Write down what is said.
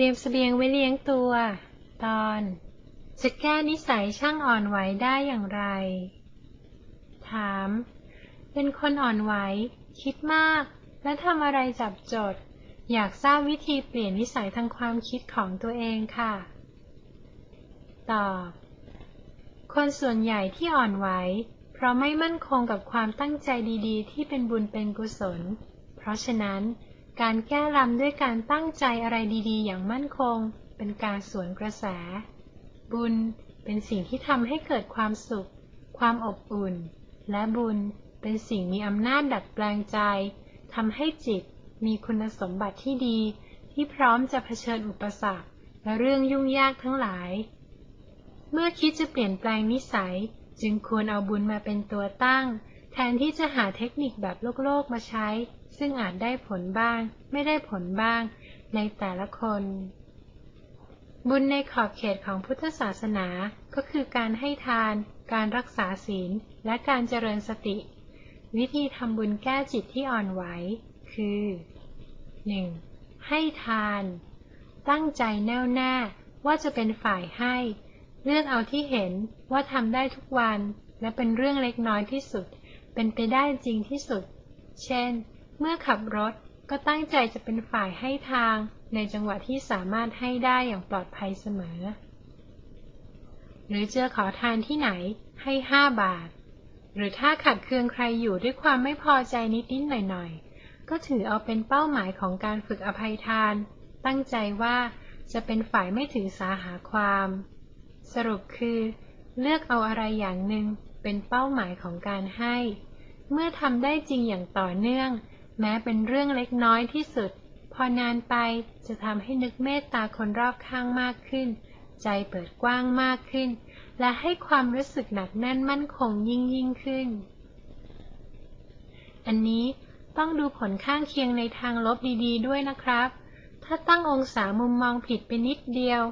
รียมเสบียงไว้เลี้ยงตัว ตอน จะแก้นิสัยช่างอ่อนไหวได้อย่างไร ถาม เป็นคนอ่อนไหว คิดมาก และทำอะไรจับจด อยากทราบวิธีเปลี่ยนนิสัยทางความคิดของตัวเองค่ะ ตอบ คนส่วนใหญ่ที่อ่อนไหว เพราะไม่มั่นคงกับความตั้งใจดีๆ ที่เป็นบุญเป็นกุศล เพราะฉะนั้น การแก้รำด้วยการตั้งใจอะไรดีๆ อย่างมั่นคง เป็นการสวนกระแส บุญเป็นสิ่งที่ทำให้เกิดความสุข ความอบอุ่น และบุญเป็นสิ่งมีอำนาจดัดแปลงใจทำให้จิตมีคุณสมบัติที่ดี ที่พร้อมจะเผชิญอุปสรรค และเรื่องยุ่งยากทั้งหลาย เมื่อคิดจะเปลี่ยนแปลงนิสัย จึงควรเอาบุญมาเป็นตัวตั้ง แทนที่จะหาเทคนิคแบบโลกโลกมาใช้ ซึ่งอาจได้ผลบ้าง ไม่ได้ผลบ้าง ในแต่ละคน บุญในขอบเขตของพุทธศาสนาก็คือการให้ทาน การรักษาศีล และการเจริญสติ วิธีทำบุญแก้จิตที่อ่อนไหว คือ 1. ให้ทาน ตั้งใจแน่วแน่ว่าจะเป็นฝ่ายให้ เลือกเอาที่เห็นว่าทำได้ทุกวันและเป็นเรื่องเล็กน้อยที่สุด เป็นไปได้จริงที่สุด เช่น เมื่อขับรถก็ตั้งใจจะเป็นฝ่ายให้ทางในจังหวะที่สามารถให้ได้อย่างปลอดภัยเสมอ หรือเจอขอทานที่ไหนให้ห้าบาท หรือถ้าขัดเคืองใครอยู่ด้วยความไม่พอใจนิดๆหน่อยๆ ก็ถือเอาเป็นเป้าหมายของการฝึกอภัยทาน ตั้งใจว่าจะเป็นฝ่ายไม่ถือสาหาความ สรุปคือ เลือกเอาอะไรอย่างหนึ่ง เป็นเป้าหมายของการให้ เมื่อทำได้จริงอย่างต่อเนื่อง แม้เป็นเรื่องเล็กน้อยที่สุด พอนานไปจะทำให้นึกเมตตาคนรอบข้างมากขึ้น ใจเปิดกว้างมากขึ้น และให้ความรู้สึกหนักแน่นมั่นคงยิ่งยิ่งขึ้น อันนี้ต้องดูผลข้างเคียงในทางลบดีๆ ด้วยนะครับ ถ้าตั้งองศามุมมองผิดไปนิดเดียว